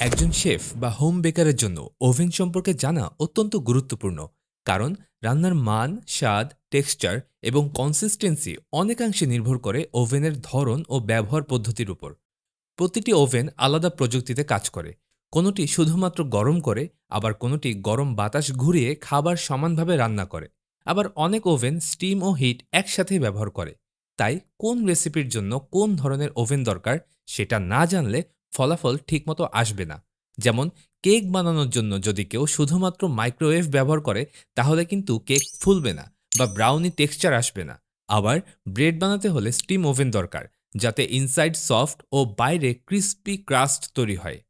একজন শেফ বা হোম বেকারের জন্য ওভেন সম্পর্কে জানা অত্যন্ত গুরুত্বপূর্ণ, কারণ রান্নার মান, স্বাদ, টেক্সচার এবং কনসিস্টেন্সি অনেকাংশে নির্ভর করে ওভেনের ধরন ও ব্যবহার পদ্ধতির উপর। প্রতিটি ওভেন আলাদা প্রযুক্তিতে কাজ করে, কোনোটি শুধুমাত্র গরম করে, আবার কোনোটি গরম বাতাস ঘুরিয়ে খাবার সমানভাবে রান্না করে। আবার অনেক ওভেন স্টিম ও হিট একসাথেই ব্যবহার করে। তাই কোন রেসিপির জন্য কোন ধরনের ওভেন দরকার সেটা না জানলে ফলাফল ঠিকমতো আসবে না। যেমন, কেক বানানোর জন্য যদি কেউ শুধুমাত্র মাইক্রোওয়েভ ব্যবহার করে, তাহলে কিন্তু কেক ফুলবে না বা ব্রাউনি টেক্সচার আসবে না। আবার, ব্রেড বানাতে হলে স্টিম ওভেন দরকার, যাতে ইনসাইড সফট ও বাইরে ক্রিস্পি ক্রাস্ট তৈরি হয়।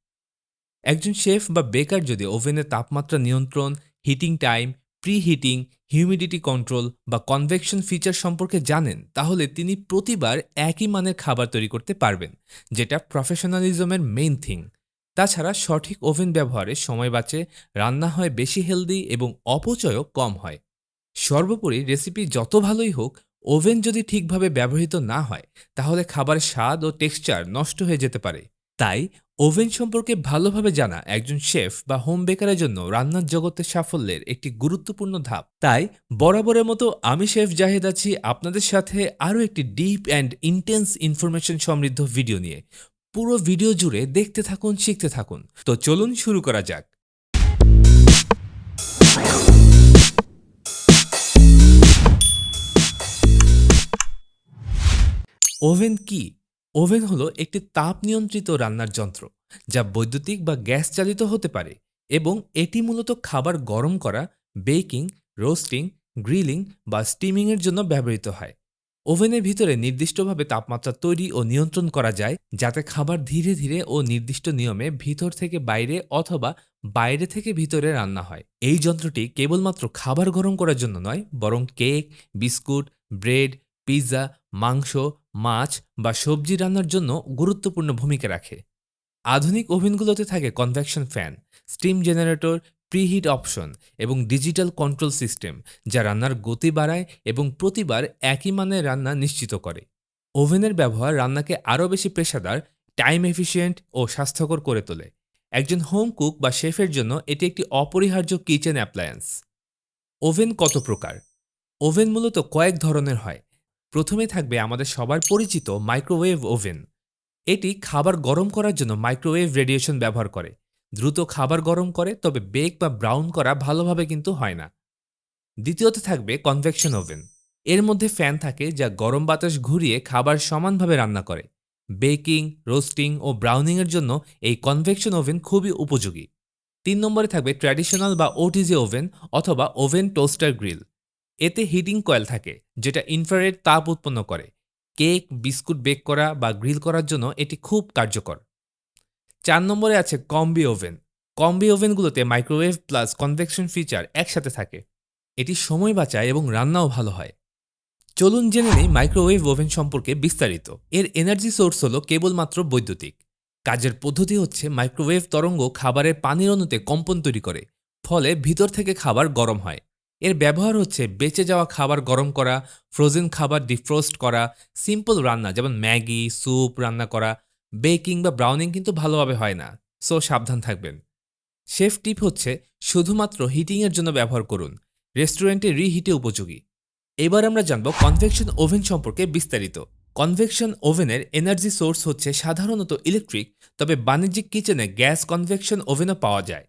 একজন শেফ বা বেকার যদি ওভেনের তাপমাত্রা নিয়ন্ত্রণ, heating time preheating humidity control বা কনভেকশন ফিচার সম্পর্কে জানেন, তাহলে তিনি প্রতিবার একই মানের খাবার তৈরি করতে পারবেন, যেটা প্রফেশনালিজমের মেইন থিং তাছাড়া সঠিক ওভেন ব্যবহারে সময় বাঁচে, রান্না হয় বেশি হেলদি এবং অপচয়ও কম হয়। সর্বোপরি রেসিপি যত ভালোই হোক ওভেন যদি ঠিকভাবে ব্যবহৃত না হয়, তাহলে খাবারের স্বাদ ও টেক্সচার নষ্ট হয়ে যেতে পারে। তাই ওভেন সম্পর্কে ভালোভাবে জানা একজন শেফ বা হোম বেকারের জন্য রান্নার জগতের সাফল্যের একটি গুরুত্বপূর্ণ ধাপ। তাই, বরাবরের মতো আমি শেফ জাহেদ আছি আপনাদের সাথে আরও একটি ডিপ অ্যান্ড ইন্টেন্স ইনফরমেশন সমৃদ্ধ ভিডিও নিয়ে। পুরো ভিডিও জুড়ে দেখতে থাকুন, শিখতে থাকুন। তো চলুন শুরু করা যাক। ওভেন কি? ওভেন হলো একটি তাপ নিয়ন্ত্রিত রান্নার যন্ত্র, যা বৈদ্যুতিক বা গ্যাস চালিত হতে পারে এবং এটি মূলত খাবার গরম করা, বেকিং, রোস্টিং, গ্রিলিং বা স্টিমিংয়ের জন্য ব্যবহৃত হয়। ওভেনের ভিতরে নির্দিষ্টভাবে তাপমাত্রা তৈরি ও নিয়ন্ত্রণ করা যায়, যাতে খাবার ধীরে ধীরে ও নির্দিষ্ট নিয়মে ভিতর থেকে বাইরে অথবা বাইরে থেকে ভিতরে রান্না হয়। এই যন্ত্রটি কেবলমাত্র খাবার গরম করার জন্য নয়, বরং কেক, বিস্কুট, ব্রেড, পিৎজা, মাংস মাছ বা সবজি রান্নার জন্য গুরুত্বপূর্ণ ভূমিকা রাখে। আধুনিক ওভেনগুলোতে থাকে convection fan, steam generator, preheat option এবং ডিজিটাল কন্ট্রোল সিস্টেম যা রান্নার গতি বাড়ায় এবং প্রতিবার একই মানের রান্না নিশ্চিত করে। ওভেনের ব্যবহার রান্নাকে আরও বেশি পেশাদার, টাইম এফিশিয়েন্ট ও স্বাস্থ্যকর করে তোলে। একজন হোম কুক বা শেফের জন্য এটি একটি অপরিহার্য কিচেন অ্যাপ্লায়েন্স। ওভেন কত প্রকার? ওভেন মূলত কয়েক ধরনের হয়। প্রথমে থাকবে আমাদের সবার পরিচিত মাইক্রোওয়েভ ওভেন এটি খাবার গরম করার জন্য মাইক্রোওয়েভ রেডিয়েশন ব্যবহার করে। দ্রুত খাবার গরম করে, তবে বেক বা ব্রাউন করা ভালোভাবে কিন্তু হয় না। দ্বিতীয়ত থাকবে কনভেকশন ওভেন এর মধ্যে ফ্যান থাকে যা গরম বাতাস ঘুরিয়ে খাবার সমানভাবে রান্না করে। বেকিং রোস্টিং ও ব্রাউনিংয়ের জন্য এই কনভেকশন ওভেন খুবই উপযোগী। তিন নম্বরে থাকবে ট্র্যাডিশনাল বা ওটিজি ওভেন অথবা ওভেন টোস্টার গ্রিল এতে হিটিং কয়েল থাকে, যেটা ইনফ্রারেড তাপ উৎপন্ন করে। কেক, বিস্কুট বেক করা বা গ্রিল করার জন্য এটি খুব কার্যকর। চার নম্বরে আছে কম্বি ওভেন। কম্বি ওভেনগুলোতে মাইক্রোওয়েভ প্লাস কনভেকশন ফিচার একসাথে থাকে। এটি সময় বাঁচায় এবং রান্নাও ভালো হয়। চলুন জেনে নেই মাইক্রোওয়েভ ওভেন সম্পর্কে বিস্তারিত। এর এনার্জি সোর্স হলো কেবলমাত্র বৈদ্যুতিক। কাজের পদ্ধতি হচ্ছে মাইক্রোওয়েভ তরঙ্গ খাবারের পানির অণুতে কম্পন তৈরি করে, ফলে ভিতর থেকে খাবার গরম হয়। এর ব্যবহার হচ্ছে বেঁচে যাওয়া খাবার গরম করা ফ্রোজেন খাবার ডিফ্রোস্ট করা সিম্পল রান্না যেমন ম্যাগি স্যুপ রান্না করা বেকিং বা ব্রাউনিং কিন্তু ভালোভাবে হয় না। সো সাবধান থাকবেন। শেফ টিপ হচ্ছে শুধুমাত্র হিটিংয়ের জন্য ব্যবহার করুন। রেস্টুরেন্টে রিহিটে উপযোগী। এবার আমরা জানব কনভেকশন ওভেন সম্পর্কে বিস্তারিত। কনভেকশন ওভেনের এনার্জি সোর্স হচ্ছে সাধারণত ইলেকট্রিক তবে বাণিজ্যিক কিচেনে গ্যাস কনভেকশন ওভেনও পাওয়া যায়।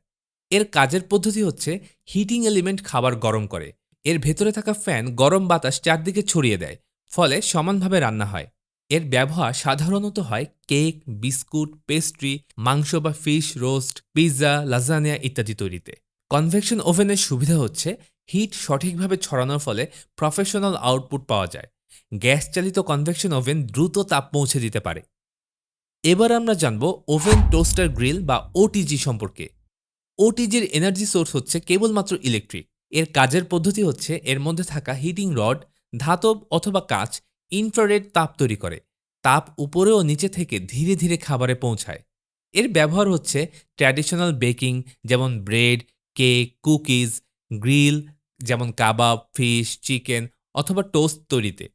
এর কাজের পদ্ধতি হচ্ছে হিটিং এলিমেন্ট খাবার গরম করে। এর ভেতরে থাকা ফ্যান গরম বাতাস চারদিকে ছড়িয়ে দেয়, ফলে সমানভাবে রান্না হয়। এর ব্যবহার সাধারণত হয় কেক বিস্কুট পেস্ট্রি মাংস বা ফিশ রোস্ট পিৎজা লাজানিয়া ইত্যাদি তৈরিতে। কনভেকশন ওভেনের সুবিধা হচ্ছে হিট সঠিকভাবে ছড়ানোর ফলে প্রফেশনাল আউটপুট পাওয়া যায়। গ্যাস চালিত কনভেকশন ওভেন দ্রুত তাপ পৌঁছে দিতে পারে। এবার আমরা জানব ওভেন টোস্টার গ্রিল বা ওটিজি সম্পর্কে। ওটিজির এনার্জি সোর্স হচ্ছে কেবলমাত্র ইলেকট্রিকের কাজের পদ্ধতি হচ্ছে এর মধ্যে থাকা হিটিং রড ধাতব অথবা কাচ ইনফ্রারেড তাপ তৈরি করে। তাপ উপরে ও নিচে থেকে ধীরে ধীরে খাবারে পৌঁছায়। এর ব্যবহার হচ্ছে ট্র্যাডিশনাল বেকিং যেমন ব্রেড কেক কুকিজ গ্রিল যেমন কাবাব ফিশ চিকেন অথবা টোস্ট তৈরিতে।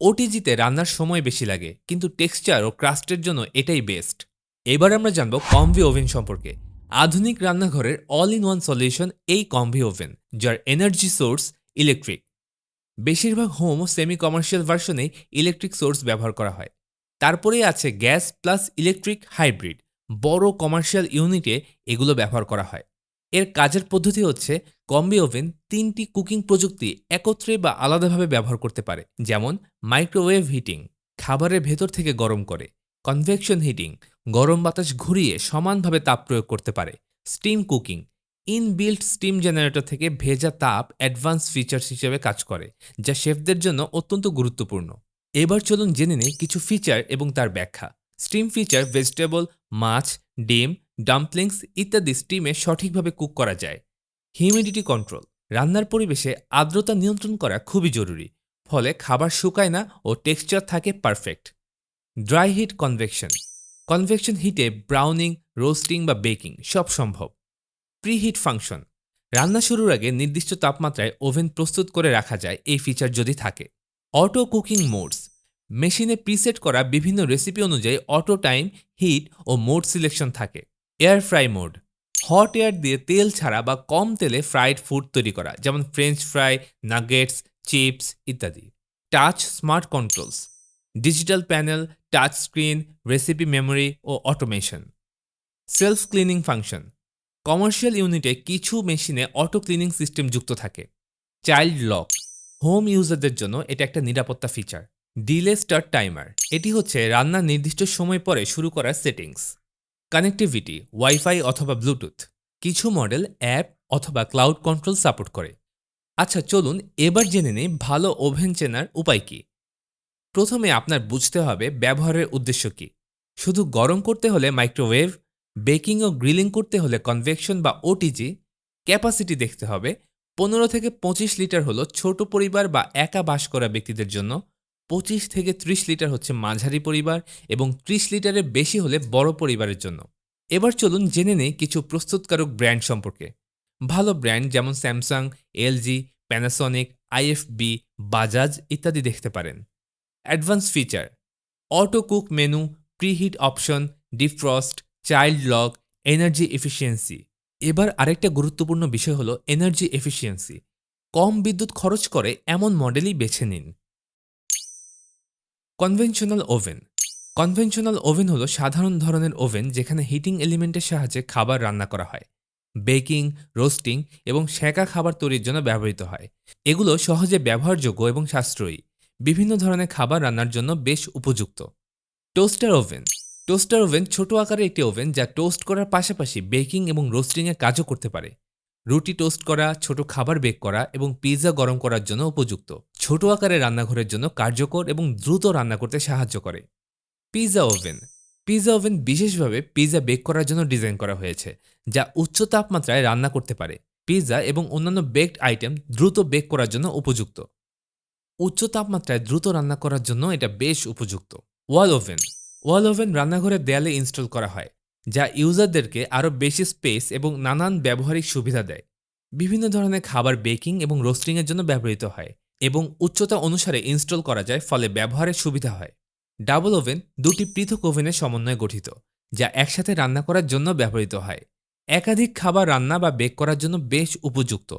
ওটিজিতে রান্নার সময় বেশি লাগে, কিন্তু টেক্সচার ও ক্রাস্টের জন্য এটাই বেস্ট এবার আমরা জানব কমভি ওভেন সম্পর্কে। আধুনিক রান্নাঘরের অল ইন ওয়ান সলিউশন এই কম্বি ওভেন যার এনার্জি সোর্স ইলেকট্রিক বেশিরভাগ হোম সেমি কমার্শিয়াল ভার্সনেই ইলেকট্রিক সোর্স ব্যবহার করা হয়। তারপরেই আছে গ্যাস প্লাস ইলেকট্রিক হাইব্রিড বড় কমার্শিয়াল ইউনিটে এগুলো ব্যবহার করা হয়। এর কাজের পদ্ধতি হচ্ছে কম্বি ওভেন তিনটি কুকিং প্রযুক্তি একত্রে বা আলাদাভাবে ব্যবহার করতে পারে, যেমন মাইক্রোওয়েভ হিটিং খাবারের ভেতর থেকে গরম করে কনভেকশন হিটিং গরম বাতাস ঘুরিয়ে সমানভাবে তাপ প্রয়োগ করতে পারে। Steam cooking, inbuilt steam generator থেকে ভেজা তাপ অ্যাডভান্স ফিচার্স হিসেবে কাজ করে, যা শেফদের জন্য অত্যন্ত গুরুত্বপূর্ণ। এবার চলুন জেনে নিই কিছু ফিচার এবং তার ব্যাখ্যা। স্টিম ফিচার ভেজিটেবল, মাছ, ডিম, ডাম্পলিংস ইত্যাদি স্টিমে সঠিকভাবে কুক করা যায়। হিউমিডিটি কন্ট্রোল, রান্নার পরিবেশে আর্দ্রতা নিয়ন্ত্রণ করা খুবই জরুরি, ফলে খাবার শুকায় না ও টেক্সচার থাকে perfect. Dry heat convection convection হিটে ব্রাউনিং, রোস্টিং বা বেকিং সব সম্ভব। Preheat function. রান্না শুরুর আগে নির্দিষ্ট তাপমাত্রায় ওভেন প্রস্তুত করে রাখা যায়, এই ফিচার যদি থাকে। Auto cooking modes. মেশিনে প্রিসেট করা বিভিন্ন রেসিপি অনুযায়ী অটো টাইম, হিট ও মোড সিলেকশন থাকে। Air fry mode. Hot air দিয়ে তেল ছাড়া বা কম তেলে ফ্রাইড ফুড তৈরি করা, যেমন ফ্রেঞ্চ ফ্রাই, নাগেটস, চিপস ইত্যাদি। Touch smart controls. Digital panel touch screen recipe memory ও automation self cleaning function commercial ইউনিটে কিছু মেশিনে অটো ক্লিনিং সিস্টেম যুক্ত থাকে। চাইল্ড লক হোম ইউজারদের জন্য এটা একটা নিরাপত্তা ফিচার ডিলে স্টার্ট টাইমার এটি হচ্ছে রান্নার নির্দিষ্ট সময় পরে শুরু করার সেটিংস কানেক্টিভিটি ওয়াইফাই অথবা ব্লুটুথ কিছু মডেল অ্যাপ অথবা ক্লাউড কন্ট্রোল সাপোর্ট করে। আচ্ছা চলুন এবার জেনে নিই ভালো ওভেন চেনার উপায় কী। প্রথমে আপনার বুঝতে হবে ব্যবহারের উদ্দেশ্য কী। শুধু গরম করতে হলে মাইক্রোওয়েভ, বেকিং ও গ্রিলিং করতে হলে কনভেকশন বা ওটিজি ক্যাপাসিটি দেখতে হবে। পনেরো থেকে পঁচিশ লিটার হলো ছোট পরিবার বা একা বাস করা ব্যক্তিদের জন্য। পঁচিশ থেকে ত্রিশ লিটার হচ্ছে মাঝারি পরিবার এবং ত্রিশ লিটারের বেশি হলে বড় পরিবারের জন্য। এবার চলুন জেনে নেই কিছু প্রস্তুতকারক ব্র্যান্ড সম্পর্কে। ভালো ব্র্যান্ড যেমন Samsung LG Panasonic IFB Bajaj ইত্যাদি দেখতে পারেন। Advance feature auto cook menu preheat option defrost child lock energy efficiency এবার আরেকটা গুরুত্বপূর্ণ বিষয় হলো এনার্জি এফিসিয়েন্সি কম বিদ্যুৎ খরচ করে এমন মডেলই বেছে নিন। কনভেনশনাল ওভেন কনভেনশনাল ওভেন হলো সাধারণ ধরনের ওভেন যেখানে হিটিং এলিমেন্টের সাহায্যে খাবার রান্না করা হয়। বেকিং রোস্টিং এবং সেকা খাবার তৈরির জন্য ব্যবহৃত হয়। এগুলো সহজে ব্যবহারযোগ্য এবং সাশ্রয়ী। বিভিন্ন ধরনের খাবার রান্নার জন্য বেশ উপযুক্ত। Toaster oven. টোস্টার ওভেন ছোট আকারের একটি ওভেন যা টোস্ট করার পাশাপাশি বেকিং এবং রোস্টিংয়ের কাজও করতে পারে। রুটি টোস্ট করা, ছোট খাবার বেক করা এবং পিৎজা গরম করার জন্য উপযুক্ত। ছোট আকারের রান্নাঘরের জন্য কার্যকর এবং দ্রুত রান্না করতে সাহায্য করে। Pizza oven. পিৎজা ওভেন বিশেষভাবে পিৎজা বেক করার জন্য ডিজাইন করা হয়েছে, যা উচ্চ তাপমাত্রায় রান্না করতে পারে। পিৎজা এবং অন্যান্য বেকড আইটেম দ্রুত বেক করার জন্য উপযুক্ত। উচ্চ তাপমাত্রায় দ্রুত রান্না করার জন্য এটা বেশ উপযুক্ত। ওয়াল ওভেন। ওয়াল ওভেন রান্নাঘরের দেয়ালে ইনস্টল করা হয়, যা ইউজারদেরকে আরও বেশি স্পেস এবং নানান ব্যবহারিক সুবিধা দেয়। বিভিন্ন ধরনের খাবার বেকিং এবং রোস্টিংয়ের জন্য ব্যবহৃত হয় এবং উচ্চতা অনুসারে ইনস্টল করা যায়, ফলে ব্যবহারের সুবিধা হয়। ডাবল ওভেন দুটি পৃথক ওভেনের সমন্বয়ে গঠিত, যা একসাথে রান্না করার জন্য ব্যবহৃত হয়। একাধিক খাবার রান্না বা বেক করার জন্য বেশ উপযুক্ত।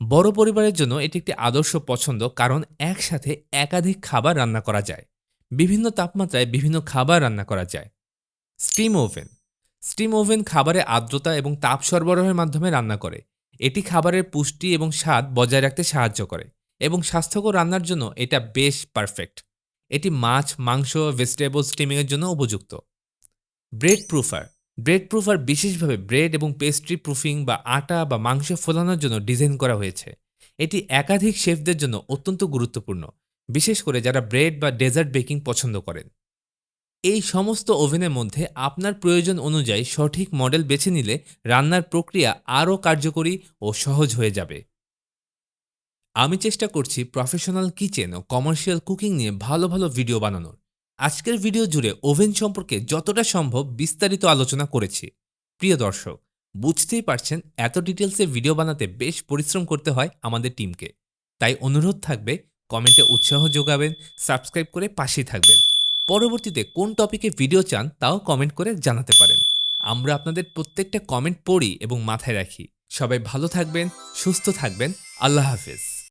বড় পরিবারের জন্য এটি একটি আদর্শ পছন্দ কারণ একসাথে একাধিক খাবার রান্না করা যায়। বিভিন্ন তাপমাত্রায় বিভিন্ন খাবার রান্না করা যায়। Steam oven. স্টিম ওভেন খাবারে আর্দ্রতা এবং তাপ সরবরাহের মাধ্যমে রান্না করে। এটি খাবারের পুষ্টি এবং স্বাদ বজায় রাখতে সাহায্য করে এবং স্বাস্থ্যকর রান্নার জন্য এটা বেশ পারফেক্ট। এটি মাছ, মাংস, ভেজিটেবল স্টিমিংয়ের জন্য উপযুক্ত। ব্রেড প্রুফার ব্রেড প্রুফার বিশেষভাবে ব্রেড এবং পেস্ট্রি প্রুফিং বা আটা বা মাংস ফোলানোর জন্য ডিজাইন করা হয়েছে। এটি একাধিক শেফদের জন্য অত্যন্ত গুরুত্বপূর্ণ, বিশেষ করে যারা ব্রেড বা ডেজার্ট বেকিং পছন্দ করেন। এই সমস্ত ওভেনের মধ্যে আপনার প্রয়োজন অনুযায়ী সঠিক মডেল বেছে নিলে রান্নার প্রক্রিয়া আরও কার্যকরী ও সহজ হয়ে যাবে। আমি চেষ্টা করছি প্রফেশনাল কিচেন ও কমার্শিয়াল কুকিং নিয়ে ভালো ভালো ভিডিও বানানোর। আজকের ভিডিও জুড়ে ওভেন সম্পর্কে যতটা সম্ভব বিস্তারিত আলোচনা করেছি। প্রিয় দর্শক, বুঝতেই পারছেন এত ডিটেলসে ভিডিও বানাতে বেশ পরিশ্রম করতে হয় আমাদের টিমকে। তাই অনুরোধ থাকবে, কমেন্টে উৎসাহ যোগাবেন, সাবস্ক্রাইব করে পাশেই থাকবেন। পরবর্তীতে কোন টপিকে ভিডিও চান তাও কমেন্ট করে জানাতে পারেন। আমরা আপনাদের প্রত্যেকটা কমেন্ট পড়ি এবং মাথায় রাখি। সবাই ভালো থাকবেন, সুস্থ থাকবেন। আল্লাহ হাফেজ।